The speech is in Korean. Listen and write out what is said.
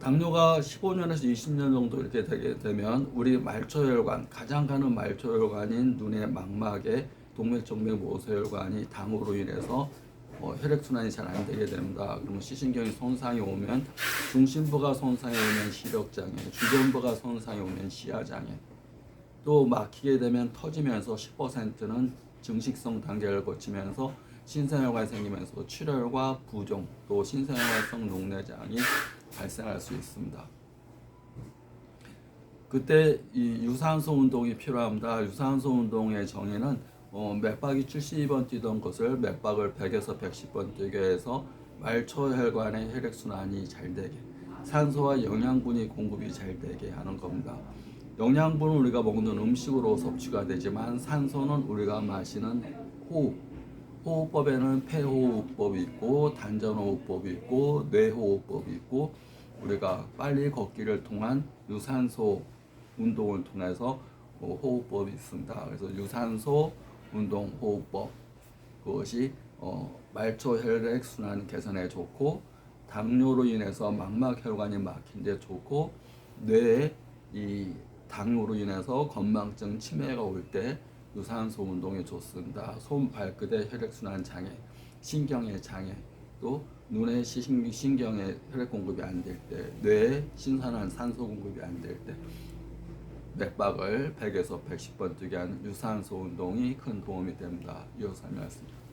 당뇨가 15년에서 20년 정도 이렇게 되게 되면 우리 말초혈관 가장 가는 말초혈관인 눈의 망막에 동맥정맥 모세혈관이 당으로 인해서 어, 혈액 순환이 잘 안 되게 됩니다. 그러면 시신경이 손상이 오면 중심부가 손상이 오면 시력 장애, 주변부가 손상이 오면 시야 장애, 또 막히게 되면 터지면서 10%는 증식성 단계를 거치면서 신생혈관이 생기면서 출혈과 부종 또 신생혈관성 녹내장이 발생할 수 있습니다. 그때 이 유산소 운동이 필요합니다. 유산소 운동의 정의는 어, 맥박이 70번 뛰던 것을 맥박을 100에서 110번 뛰게 해서 말초혈관의 혈액순환이 잘 되게 산소와 영양분이 공급이 잘 되게 하는 겁니다. 영양분은 우리가 먹는 음식으로 섭취가 되지만 산소는 우리가 마시는 호흡 호흡법에는 폐호흡법이 있고 단전호흡법이 있고 뇌호흡법이 있고 우리가 빨리 걷기를 통한 유산소 운동을 통해서 어, 호흡법이 있습니다. 그래서 유산소 운동 호흡법 그것이 어, 말초 혈액 순환 개선에 좋고 당뇨로 인해서 망막 혈관이 막힌 데 좋고 뇌에 이 당뇨로 인해서 건망증 치매가 올 때 유산소 운동이 좋습니다. 손 발끝의 혈액 순환 장애, 신경의 장애, 또 눈의 시- 신경의 혈액 공급이 안 될 때, 뇌에 신선한 산소 공급이 안 될 때, 맥박을 100에서 110번 뛰게 하는 유산소 운동이 큰 도움이 됩니다. 이어서 설명했습니다.